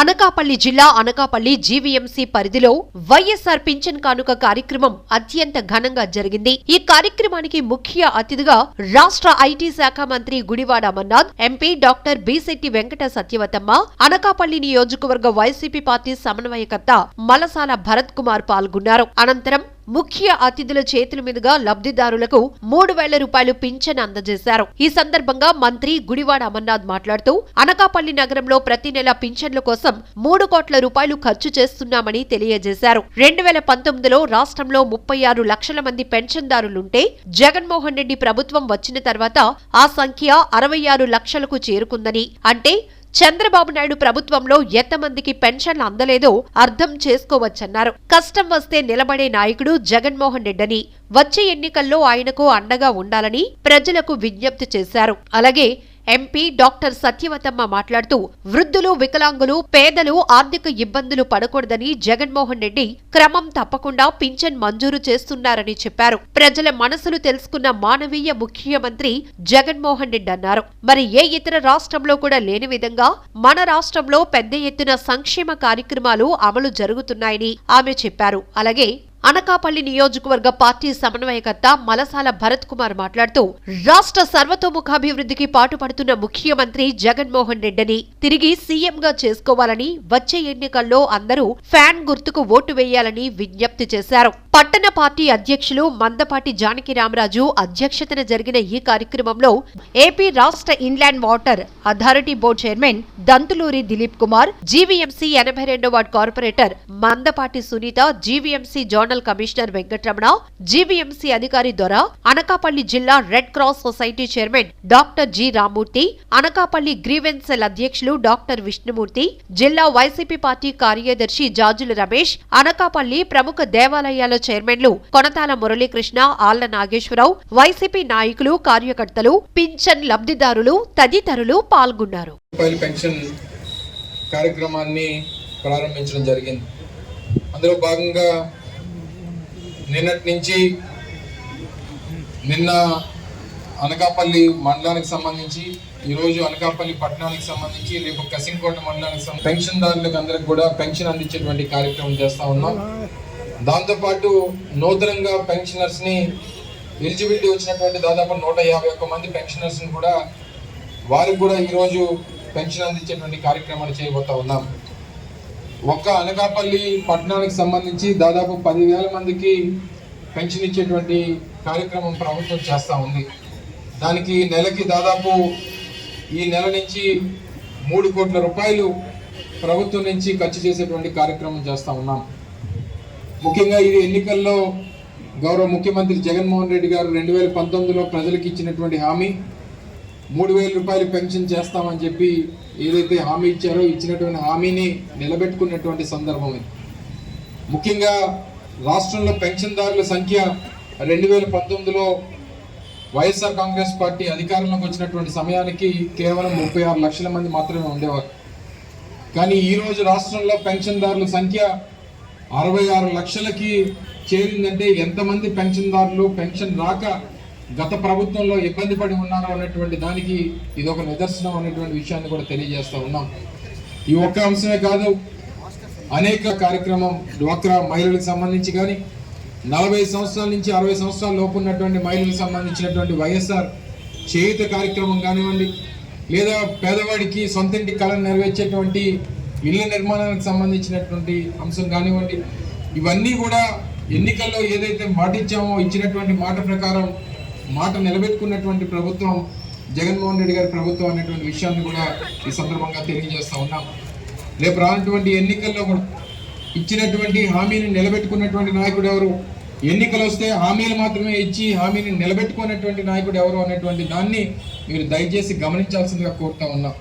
అనకాపల్లి జిల్లా అనకాపల్లి జీవీఎంసీ పరిధిలో వైఎస్ఆర్ పింఛన్ కానుక కార్యక్రమం అత్యంత ఘనంగా జరిగింది. ఈ కార్యక్రమానికి ముఖ్య అతిథిగా రాష్ట్ర ఐటీ శాఖ మంత్రి గుడివాడ అమర్నాథ్ ఎంపీ డాక్టర్ బిశెట్టి వెంకట సత్యవతమ్మ అనకాపల్లి నియోజకవర్గ వైసీపీ పార్టీ సమన్వయకర్త మలసాల భరత్ కుమార్ పాల్గొన్నారు. అనంతరం ముఖ్య అతిథుల చేతుల మీదుగా లబ్ధిదారులకు మూడు వేల రూపాయలు పింఛన్ అందజేశారు. ఈ సందర్భంగా మంత్రి గుడివాడ అమర్నాథ్ మాట్లాడుతూ అనకాపల్లి నగరంలో ప్రతి నెల పింఛన్ల కోసం మూడు కోట్ల రూపాయలు ఖర్చు చేస్తున్నామని తెలియజేశారు. రెండు వేల పంతొమ్మిదిలో రాష్ట్రంలో ముప్పై ఆరు లక్షల మంది పెన్షన్దారులుంటే జగన్మోహన్ రెడ్డి ప్రభుత్వం వచ్చిన తర్వాత ఆ సంఖ్య అరవై ఆరు లక్షలకు చేరుకుందని అంటే చంద్రబాబు నాయుడు ప్రభుత్వంలో ఎంతమందికి పెన్షన్లు అందలేదో అర్థం చేసుకోవచ్చన్నారు. కష్టం వస్తే నిలబడే నాయకుడు జగన్మోహన్ రెడ్డని. వచ్చే ఎన్నికల్లో ఆయనకు అండగా ఉండాలని ప్రజలకు విజ్ఞప్తి చేశారు. అలాగే ఎంపీ డాక్టర్ సత్యవతమ్మ మాట్లాడుతూ వృద్ధులు వికలాంగులు పేదలు ఆర్థిక ఇబ్బందులు పడకూడదని జగన్మోహన్ రెడ్డి క్రమం తప్పకుండా పింఛన్ మంజూరు చేస్తున్నారని చెప్పారు. ప్రజల మనసులు తెలుసుకున్న మానవీయ ముఖ్యమంత్రి జగన్మోహన్ రెడ్డి అన్నారు. మరి ఏ ఇతర రాష్ట్రంలో కూడా లేని విధంగా మన రాష్ట్రంలో పెద్ద ఎత్తున సంక్షేమ కార్యక్రమాలు అమలు జరుగుతున్నాయని ఆమె చెప్పారు. అలాగే అనకాపల్లి నియోజకవర్గ పార్టీ సమన్వయకర్త మలసాల భరత్ కుమార్ మాట్లాడుతూ రాష్ట్ర సర్వతోముఖాభివృద్ధికి పాటుపడుతున్న ముఖ్యమంత్రి జగన్మోహన్ రెడ్డిని తిరిగి సీఎంగా చేసుకోవాలని వచ్చే ఎన్నికల్లో అందరూ ఫ్యాన్ గుర్తుకు ఓటు వేయాలని విజ్ఞప్తి చేశారు. పట్టణ పార్టీ అధ్యక్షులు మందపాటి జానకి రామరాజు అధ్యక్షతన జరిగిన ఈ కార్యక్రమంలో ఏపీ రాష్ట్ర inland water authority board chairman Dantuluri Dileep Kumar GVMC ఎనభై రెండో ward corporator Mandapati Sunitha GVMC zonal commissioner Venkataramana GVMC అధికారి దొర అనకాపల్లి జిల్లా red cross society chairman doctor G Ramurthy Anakapalli grievance cell అధ్యక్షులు డాక్టర్ విష్ణుమూర్తి జిల్లా వైసీపీ పార్టీ కార్యదర్శి జాజుల రమేష్ అనకాపల్లి ప్రముఖ దేవాలయాల చైర్మన్లు కొనతాల మురళీకృష్ణ ఆళ్ళ నాగేశ్వరరావు వైసీపీ నాయకులు కార్యకర్తలు పింఛన్ లబ్ధిదారులు తదితరులు పాల్గొన్నారు. పెన్షన్ కార్యక్రమాన్ని ప్రారంభించడం జరిగింది. అందులో భాగంగా నిన్నటి నుంచి నిన్న అనకాపల్లి మండలానికి సంబంధించి ఈరోజు అనకాపల్లి పట్టణానికి సంబంధించి రేపు కసింకోట మండలానికి సంబంధించి పెన్షన్దారులకు అందరికి కూడా పెన్షన్ అందించేటువంటి కార్యక్రమం చేస్తూ ఉన్నాం. దాంతోపాటు నూతనంగా పెన్షనర్స్ని ఎలిజిబిలిటీ వచ్చినటువంటి దాదాపు నూట యాభై ఒక్క మంది పెన్షనర్స్ని కూడా వారికి కూడా ఈరోజు పెన్షన్ అందించేటువంటి కార్యక్రమాలు చేయబోతా ఉన్నాం. ఒక్క అనకాపల్లి పట్టణానికి సంబంధించి దాదాపు పదివేల మందికి పెన్షన్ ఇచ్చేటువంటి కార్యక్రమం ప్రభుత్వం చేస్తూ ఉంది. దానికి నెలకి దాదాపు ఈ నెల నుంచి మూడు కోట్ల రూపాయలు ప్రభుత్వం నుంచి ఖర్చు చేసేటువంటి కార్యక్రమం చేస్తూ ఉన్నాం. ముఖ్యంగా ఇది ఎన్నికల్లో గౌరవ ముఖ్యమంత్రి జగన్మోహన్ రెడ్డి గారు రెండు వేల పంతొమ్మిదిలో ప్రజలకు ఇచ్చినటువంటి హామీ మూడు వేల రూపాయలు పెన్షన్ చేస్తామని చెప్పి ఏదైతే హామీ ఇచ్చారో ఇచ్చినటువంటి హామీని నిలబెట్టుకున్నటువంటి సందర్భం ఇది. ముఖ్యంగా రాష్ట్రంలో పెన్షన్దారుల సంఖ్య రెండు వేల పంతొమ్మిదిలో వైఎస్ఆర్ కాంగ్రెస్ పార్టీ అధికారంలోకి వచ్చినటువంటి సమయానికి కేవలం ముప్పై ఆరు లక్షల మంది మాత్రమే ఉండేవారు. కానీ ఈరోజు రాష్ట్రంలో పెన్షన్దారుల సంఖ్య అరవై ఆరు లక్షలకి చేరిందంటే ఎంతమంది పెన్షన్దారులు పెన్షన్ రాక గత ప్రభుత్వంలో ఇబ్బంది పడి ఉన్నారో అనేటువంటి దానికి ఇది ఒక నిదర్శనం అనేటువంటి విషయాన్ని కూడా తెలియజేస్తూ ఉన్నాం. ఈ ఒక్క అంశమే కాదు అనేక కార్యక్రమం డ్వాక్రా మహిళలకు సంబంధించి కానీ నలభై సంవత్సరాల నుంచి అరవై సంవత్సరాల లోపు ఉన్నటువంటి మహిళలకు సంబంధించినటువంటి వైఎస్ఆర్ చేయుత కార్యక్రమం కానివ్వండి లేదా పేదవాడికి సొంతింటి కళను నెరవేర్చేటువంటి ఇళ్ళ నిర్మాణానికి సంబంధించినటువంటి అంశం కానివ్వండి ఇవన్నీ కూడా ఎన్నికల్లో ఏదైతే మాట ఇచ్చామో ఇచ్చినటువంటి మాట ప్రకారం మాట నిలబెట్టుకున్నటువంటి ప్రభుత్వం జగన్మోహన్ రెడ్డి గారి ప్రభుత్వం అనేటువంటి విషయాన్ని కూడా ఈ సందర్భంగా తెలియజేస్తూ ఉన్నాం. రేపు రానటువంటి ఎన్నికల్లో కూడా ఇచ్చినటువంటి హామీని నిలబెట్టుకున్నటువంటి నాయకుడు ఎవరు? ఎన్నికలు వస్తే హామీలు మాత్రమే ఇచ్చి హామీని నిలబెట్టుకున్నటువంటి నాయకుడు ఎవరు అనేటువంటి దాన్ని మీరు దయచేసి గమనించాల్సిందిగా కోరుతా ఉన్నాం.